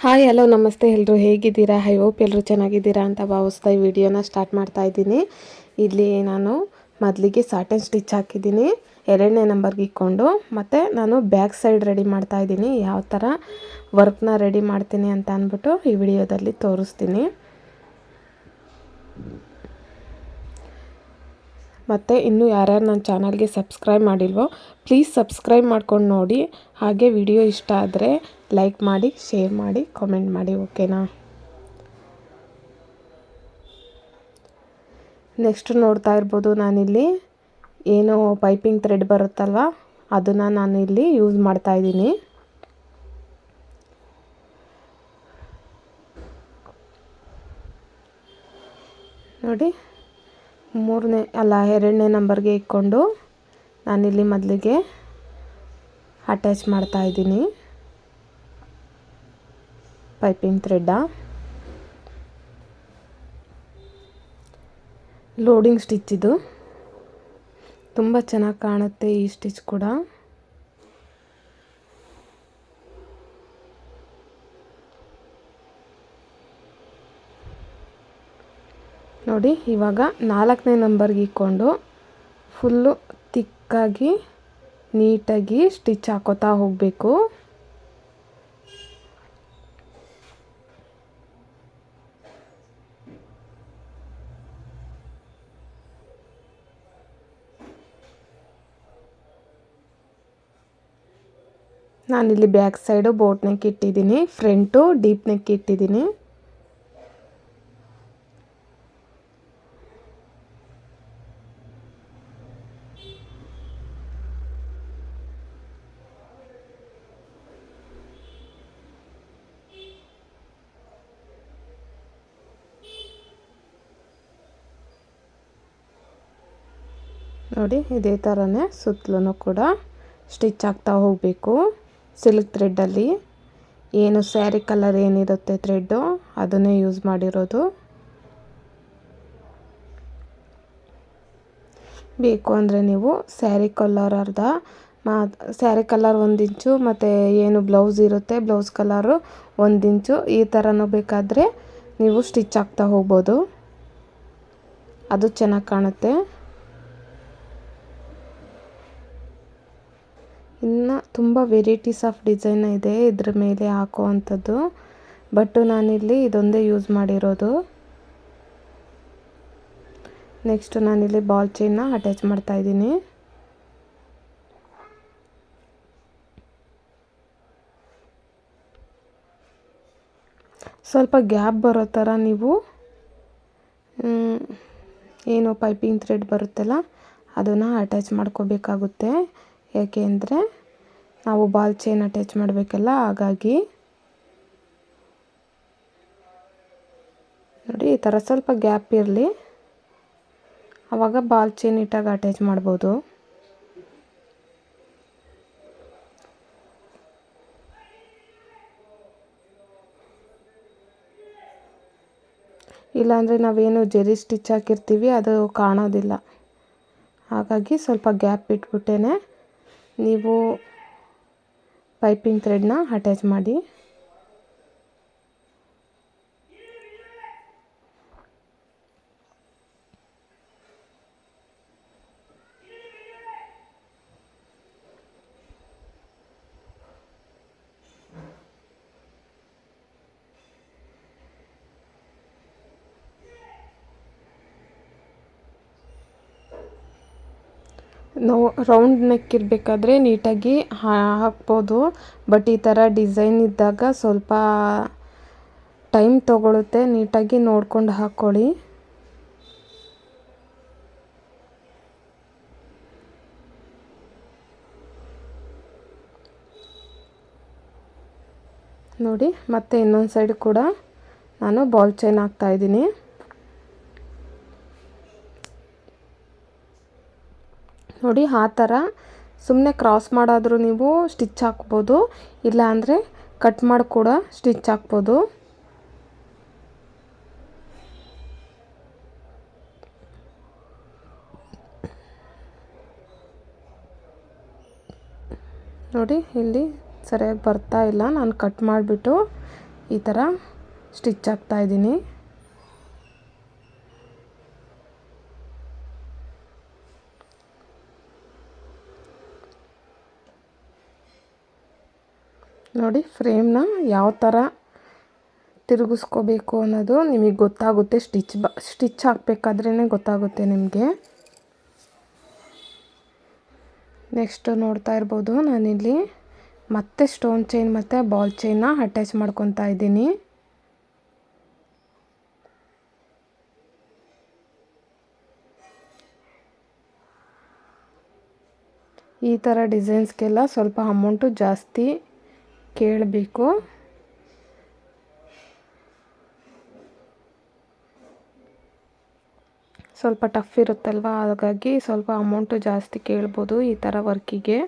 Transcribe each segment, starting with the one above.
Hi hello ನಮಸ್ತೆ ಎಲ್ಲರೂ ಹೇಗಿದ್ದೀರಾ? ಐ ಹೋಪ್ ಎಲ್ಲರೂ ಚೆನ್ನಾಗಿದ್ದೀರಾ ಅಂತ ಭಾವಿಸ್ತಾ ಈ ವಿಡಿಯೋನ ಸ್ಟಾರ್ಟ್ ಮಾಡ್ತಾ ಇದ್ದೀನಿ. ಇಲ್ಲಿ ನಾನು ಮೊದಲಿಗೆ ಸಾಟನ್ ಸ್ಟಿಚ್ ಹಾಕಿದ್ದೀನಿ. ಎರಡನೇ ನಂಬರ್ಗೆ ಇಕ್ಕೊಂಡು. ಮತ್ತು ನಾನು ಬ್ಯಾಕ್ ಸೈಡ್ ರೆಡಿ ಮಾಡ್ತಾ ಇದ್ದೀನಿ. ಯಾವ ಥರ ವರ್ಕ್ನ ರೆಡಿ ಮಾಡ್ತೀನಿ ಅಂತ ಅಂದ್ಬಿಟ್ಟು ಈ ವಿಡಿಯೋದಲ್ಲಿ ತೋರಿಸ್ತೀನಿ. ಮತ್ತು ಇನ್ನೂ ಯಾರ್ಯಾರು ನನ್ನ ಚಾನಲ್ಗೆ ಸಬ್ಸ್ಕ್ರೈಬ್ ಮಾಡಿಲ್ವೋ ಪ್ಲೀಸ್ ಸಬ್ಸ್ಕ್ರೈಬ್ ಮಾಡ್ಕೊಂಡು ನೋಡಿ. ಹಾಗೆ ವಿಡಿಯೋ ಇಷ್ಟ ಆದರೆ ಲೈಕ್ ಮಾಡಿ ಶೇರ್ ಮಾಡಿ ಕಾಮೆಂಟ್ ಮಾಡಿ ಓಕೆನಾ ನೆಕ್ಸ್ಟ್ ನೋಡ್ತಾ ಇರ್ಬೋದು ನಾನಿಲ್ಲಿ. ಏನು ಪೈಪಿಂಗ್ ಥ್ರೆಡ್ ಬರುತ್ತಲ್ವ, ಅದನ್ನು ನಾನು ಇಲ್ಲಿ ಯೂಸ್ ಮಾಡ್ತಾ ಇದ್ದೀನಿ. ನೋಡಿ. ಮೂರನೇ, ಅಲ್ಲ ಎರಡನೇ ನಂಬರ್ಗೆ ಇಕ್ಕೊಂಡು ನಾನಿಲ್ಲಿ ಮೊದಲಿಗೆ ಅಟ್ಯಾಚ್ ಮಾಡ್ತಾ ಇದ್ದೀನಿ. ಪೈಪಿಂಗ್ ಥ್ರೆಡ್ಡ ಲೋಡಿಂಗ್ ಸ್ಟಿಚ್ ಇದು. ತುಂಬ ಚೆನ್ನಾಗಿ ಕಾಣುತ್ತೆ ಈ ಸ್ಟಿಚ್ ಕೂಡ. ನೋಡಿ, ಇವಾಗ ನಾಲ್ಕನೇ ನಂಬರ್ಗೆ ಇಕ್ಕೊಂಡು ಫುಲ್ಲು ತಿಕ್ಕಾಗಿ ನೀಟಾಗಿ ಸ್ಟಿಚ್ ಹಾಕೋತಾ ಹೋಗಬೇಕು. ನಾನಿಲ್ಲಿ ಬ್ಯಾಕ್ ಸೈಡು ಬೋಟ್ ನೆಕ್ ಇಟ್ಟಿದ್ದೀನಿ ಫ್ರಂಟು ಡೀಪ್ ನೆಕ್ ಇಟ್ಟಿದ್ದೀನಿ. ನೋಡಿ, ಇದೇ ಥರನೇ ಸುತ್ತಲೂ ಕೂಡ ಸ್ಟಿಚ್ ಆಗ್ತಾ ಹೋಗಬೇಕು. ಸಿಲ್ಕ್ ಥ್ರೆಡ್ಡಲ್ಲಿ ಏನು ಸ್ಯಾರಿ ಕಲರ್ ಏನಿರುತ್ತೆ ಥ್ರೆಡ್ಡು, ಅದನ್ನೇ ಯೂಸ್ ಮಾಡಿರೋದು. ಬೇಕು ಅಂದರೆ ನೀವು ಸ್ಯಾರಿ ಕಲರ್ ಅರ್ಧ, ಮಾ, ಸ್ಯಾರಿ ಕಲರ್ ಒಂದು ಇಂಚು, ಮತ್ತು ಏನು ಬ್ಲೌಸ್ ಇರುತ್ತೆ, ಬ್ಲೌಸ್ ಕಲರು ಒಂದು ಇಂಚು, ಈ ಥರನೂ ಬೇಕಾದರೆ ನೀವು ಸ್ಟಿಚ್ ಆಗ್ತಾ ಹೋಗ್ಬೋದು. ಅದು ಚೆನ್ನಾಗಿ ಕಾಣುತ್ತೆ ಇನ್ನು ತುಂಬ ವೆರೈಟೀಸ್ ಆಫ್ ಡಿಸೈನ್ ಇದೆ ಇದ್ರ ಮೇಲೆ ಹಾಕೋ ಅಂಥದ್ದು ಬಟ್ ನಾನಿಲ್ಲಿ ಇದೊಂದೇ ಯೂಸ್ ಮಾಡಿರೋದು. ನೆಕ್ಸ್ಟ್ ನಾನಿಲ್ಲಿ ಬಾಲ್ ಚೈನ್ನ ಅಟ್ಯಾಚ್ ಮಾಡ್ತಾ ಇದ್ದೀನಿ. ಸ್ವಲ್ಪ ಗ್ಯಾಪ್ ಬರೋ ಥರ ನೀವು ಏನು ಪೈಪಿಂಗ್ ಥ್ರೆಡ್ ಬರುತ್ತಲ್ಲ, ಅದನ್ನು ಅಟ್ಯಾಚ್ ಮಾಡ್ಕೋಬೇಕಾಗುತ್ತೆ. ಯಾಕೆ ಅಂದರೆ ನಾವು ಬಾಲ್ ಚೈನ್ ಅಟ್ಯಾಚ್ ಮಾಡಬೇಕಲ್ಲ, ಹಾಗಾಗಿ ನೋಡಿ, ಈ ಥರ ಸ್ವಲ್ಪ ಗ್ಯಾಪ್ ಇರಲಿ. ಆವಾಗ ಬಾಲ್ ಚೈನ್ ಇಟ್ಟಾಗ ಅಟ್ಯಾಚ್ ಮಾಡ್ಬೋದು. ಇಲ್ಲಾಂದರೆ ನಾವೇನು ಜೆರಿ ಸ್ಟಿಚ್ ಹಾಕಿರ್ತೀವಿ, ಅದು ಕಾಣೋದಿಲ್ಲ. ಹಾಗಾಗಿ ಸ್ವಲ್ಪ ಗ್ಯಾಪ್ ಇಟ್ಬಿಟ್ಟೇ ನೀವು ಪೈಪಿಂಗ್ ಥ್ರೆಡ್ನ ಅಟ್ಯಾಚ್ ಮಾಡಿ ನಾವು ರೌಂಡ್ ನೆಕ್ ಇರಬೇಕಾದ್ರೆ ನೀಟಾಗಿ ಹಾಕ್ಬೋದು. ಬಟ್ ಈ ಥರ ಡಿಸೈನ್ ಇದ್ದಾಗ ಸ್ವಲ್ಪ ಟೈಮ್ ತೊಗೊಳುತ್ತೆ. ನೀಟಾಗಿ ನೋಡ್ಕೊಂಡು ಹಾಕ್ಕೊಳ್ಳಿ ನೋಡಿ, ಮತ್ತೆ ಇನ್ನೊಂದು ಸೈಡ್ ಕೂಡ ನಾನು ಬಾಲ್ ಚೈನ್ ಹಾಕ್ತಾಯಿದ್ದೀನಿ ನೋಡಿ, ಆ ಥರ ಸುಮ್ಮನೆ ಕ್ರಾಸ್ ಮಾಡಾದರೂ ನೀವು ಸ್ಟಿಚ್ ಹಾಕ್ಬೋದು. ಇಲ್ಲಾಂದರೆ ಕಟ್ ಮಾಡಿ ಕೂಡ ಸ್ಟಿಚ್ ಹಾಕ್ಬೋದು. ನೋಡಿ, ಇಲ್ಲಿ ಸರಿಯಾಗಿ ಬರ್ತಾ ಇಲ್ಲ. ನಾನು ಕಟ್ ಮಾಡಿಬಿಟ್ಟು ಈ ಥರ ಸ್ಟಿಚ್ ಹಾಕ್ತಾಯಿದ್ದೀನಿ ನೋಡಿ, ಫ್ರೇಮ್ನ ಯಾವ ಥರ ತಿರುಗಿಸ್ಕೋಬೇಕು ಅನ್ನೋದು ನಿಮಗೆ ಗೊತ್ತಾಗುತ್ತೆ. ಸ್ಟಿಚ್ ಬ, ಸ್ಟಿಚ್ ಹಾಕಬೇಕಾದ್ರೇ ಗೊತ್ತಾಗುತ್ತೆ ನಿಮಗೆ. ನೆಕ್ಸ್ಟ್ ನೋಡ್ತಾ ಇರ್ಬೋದು, ನಾನಿಲ್ಲಿ ಮತ್ತೆ ಸ್ಟೋನ್ ಚೈನ್ ಮತ್ತು ಬಾಲ್ ಚೈನ್ನ ಅಟ್ಯಾಚ್ ಮಾಡ್ಕೊತಾ ಇದ್ದೀನಿ. ಈ ಥರ ಡಿಸೈನ್ಸ್ಗೆಲ್ಲ ಸ್ವಲ್ಪ ಅಮೌಂಟು ಜಾಸ್ತಿ ಕೇಳಬೇಕು. ಸ್ವಲ್ಪ ಟಫ್ ಇರುತ್ತಲ್ವ? ಹಾಗಾಗಿ ಸ್ವಲ್ಪ ಅಮೌಂಟು ಜಾಸ್ತಿ ಕೇಳ್ಬೋದು ಈ ಥರ ವರ್ಕಿಗೆ.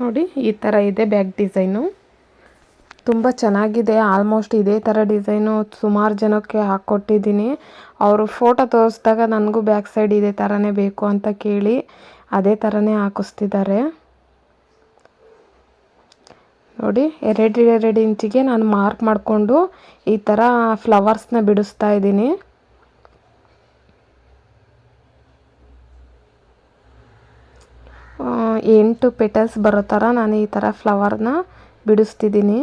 ನೋಡಿ, ಈ ಥರ ಇದೆ ಬ್ಯಾಗ್ ಡಿಸೈನು. ತುಂಬ ಚೆನ್ನಾಗಿದೆ, ಆಲ್ಮೋಸ್ಟ್ ಇದೇ ಥರ ಡಿಸೈನು. ಸುಮಾರು ಜನಕ್ಕೆ ಹಾಕ್ಕೊಟ್ಟಿದ್ದೀನಿ ಅವರು ಫೋಟೋ ತೋರಿಸ್ದಾಗ ನನಗೂ ಬ್ಯಾಕ್ ಸೈಡ್ ಇದೇ ಥರನೇ ಬೇಕು ಅಂತ ಕೇಳಿ ಅದೇ ಥರನೇ ಹಾಕಿಸ್ತಿದ್ದಾರೆ. ನೋಡಿ, ಎರಡು ಎರಡು ಇಂಚಿಗೆ ನಾನು ಮಾರ್ಕ್ ಮಾಡಿಕೊಂಡು ಈ ಥರ ಫ್ಲವರ್ಸ್ನ ಬಿಡಿಸ್ತಾ ಇದ್ದೀನಿ. ಎಂಟು ಪೆಟಲ್ಸ್ ಬರೋ ಥರ ನಾನು ಈ ಥರ ಫ್ಲವರ್ನ ಬಿಡಿಸ್ತಿದ್ದೀನಿ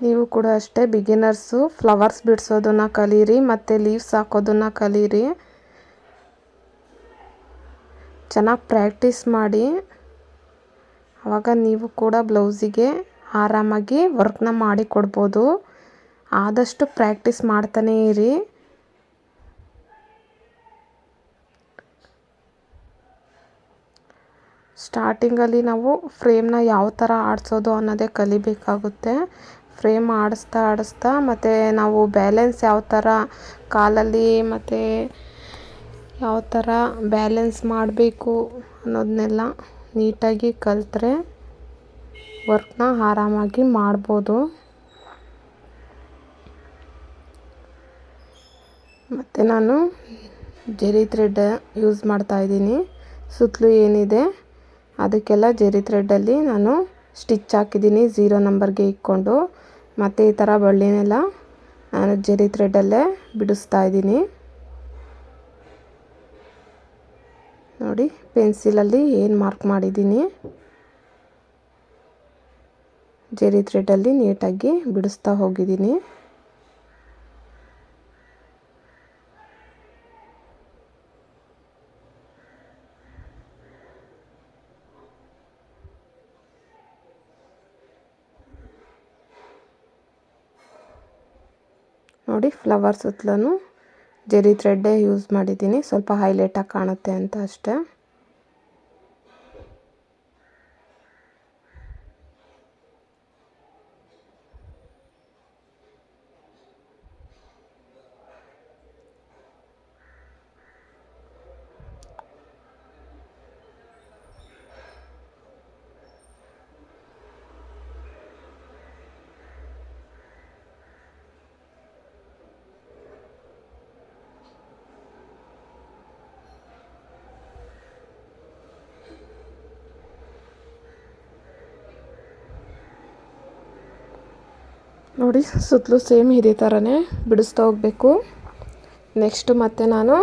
ನೀವು ಕೂಡ ಅಷ್ಟೇ ಬಿಗಿನರ್ಸು ಫ್ಲವರ್ಸ್ ಬಿಡಿಸೋದನ್ನು ಕಲೀರಿ ಮತ್ತು ಲೀವ್ಸ್ ಹಾಕೋದನ್ನು ಕಲೀರಿ ಚೆನ್ನಾಗಿ ಪ್ರಾಕ್ಟೀಸ್ ಮಾಡಿ. ಆವಾಗ ನೀವು ಕೂಡ ಬ್ಲೌಸಿಗೆ ಆರಾಮಾಗಿ ವರ್ಕ್ನ ಮಾಡಿ ಕೊಡ್ಬೋದು. ಆದಷ್ಟು ಪ್ರಾಕ್ಟೀಸ್ ಮಾಡ್ತಾನೇ ಇರಿ. ಸ್ಟಾರ್ಟಿಂಗಲ್ಲಿ ನಾವು ಫ್ರೇಮ್ನ ಯಾವ ಥರ ಆಡಿಸೋದು ಅನ್ನೋದೇ ಕಲಿಬೇಕಾಗುತ್ತೆ. ಫ್ರೇಮ್ ಆಡಿಸ್ತಾ ಆಡಿಸ್ತಾ, ಮತ್ತು ನಾವು ಬ್ಯಾಲೆನ್ಸ್ ಯಾವ ಥರ ಕಾಲಲ್ಲಿ, ಮತ್ತು ಯಾವ ಥರ ಬ್ಯಾಲೆನ್ಸ್ ಮಾಡಬೇಕು ಅನ್ನೋದನ್ನೆಲ್ಲ ನೀಟಾಗಿ ಕಲಿತ್ರೆ ವರ್ಕ್ನ ಆರಾಮಾಗಿ ಮಾಡ್ಬೋದು. ಮತ್ತು ನಾನು ಜೆರಿ ಥ್ರೆಡ್ ಯೂಸ್ ಮಾಡ್ತಾಯಿದ್ದೀನಿ ಸುತ್ತಲೂ ಏನಿದೆ ಅದಕ್ಕೆಲ್ಲ ಜೆರಿ ಥ್ರೆಡ್ಡಲ್ಲಿ ನಾನು ಸ್ಟಿಚ್ ಹಾಕಿದ್ದೀನಿ ಝೀರೋ ನಂಬರ್ಗೆ ಇಕ್ಕೊಂಡು. ಮತ್ತು ಈ ಥರ ಬಳ್ಳಿನೆಲ್ಲ ನಾನು ಜೆರಿ ಥ್ರೆಡ್ಡಲ್ಲೇ ಬಿಡಿಸ್ತಾ ಇದ್ದೀನಿ. ನೋಡಿ ಪೆನ್ಸಿಲಲ್ಲಿ ಏನು ಮಾರ್ಕ್ ಮಾಡಿದ್ದೀನಿ? ಜೆರಿ ಥ್ರೆಡಲ್ಲಿ ನೀಟಾಗಿ ಬಿಡಿಸ್ತಾ ಹೋಗಿದ್ದೀನಿ. ನೋಡಿ ಫ್ಲವರ್ ಸುತ್ತಲೂ ಜೆರಿ ಥ್ರೆಡ್ಡೇ ಯೂಸ್ ಮಾಡಿದ್ದೀನಿ. ಸ್ವಲ್ಪ ಹೈಲೈಟಾಗಿ ಕಾಣುತ್ತೆ ಅಂತ ಅಷ್ಟೇ. ನೋಡಿ, ಸುತ್ತಲೂ ಸೇಮ್ ಇದೇ ಥರನೇ ಬಿಡಿಸ್ತಾ ಹೋಗಬೇಕು. ನೆಕ್ಸ್ಟು ಮತ್ತು ನಾನು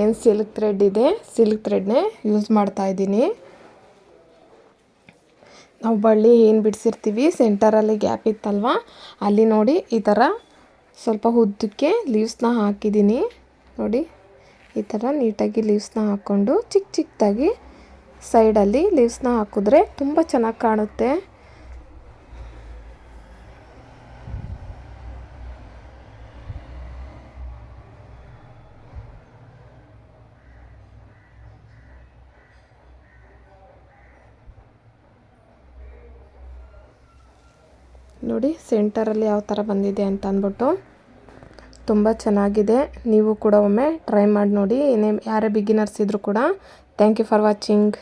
ಏನು ಸಿಲ್ಕ್ ಥ್ರೆಡ್ ಇದೆ ಸಿಲ್ಕ್ ಥ್ರೆಡ್ನೇ ಯೂಸ್ ಮಾಡ್ತಾ ಇದ್ದೀನಿ. ನಾವು ಬಳ್ಳಿ ಏನು ಬಿಡಿಸಿರ್ತೀವಿ ಸೆಂಟರಲ್ಲಿ ಗ್ಯಾಪ್ ಇತ್ತಲ್ವ, ಅಲ್ಲಿ ನೋಡಿ ಈ ಥರ ಸ್ವಲ್ಪ ಉದ್ದಕ್ಕೆ ಲೀವ್ಸ್ನ ಹಾಕಿದ್ದೀನಿ. ನೋಡಿ, ಈ ಥರ ನೀಟಾಗಿ ಲೀವ್ಸ್ನ ಹಾಕ್ಕೊಂಡು ಚಿಕ್ಕ ಚಿಕ್ಕದಾಗಿ ಸೈಡಲ್ಲಿ ಲೀವ್ಸ್ನ ಹಾಕಿದ್ರೆ ತುಂಬ ಚೆನ್ನಾಗಿ ಕಾಣುತ್ತೆ. ನೋಡಿ, ಸೆಂಟರಲ್ಲಿ ಯಾವ ಥರ ಬಂದಿದೆ ಅಂತ ಅಂದ್ಬಿಟ್ಟು ತುಂಬ ಚೆನ್ನಾಗಿದೆ. ನೀವು ಕೂಡ ಒಮ್ಮೆ ಟ್ರೈ ಮಾಡಿ ನೋಡಿ. ಏನೇ ಯಾರೇ ಬಿಗಿನರ್ಸ್ ಇದ್ದರೂ ಕೂಡ. Thank you for watching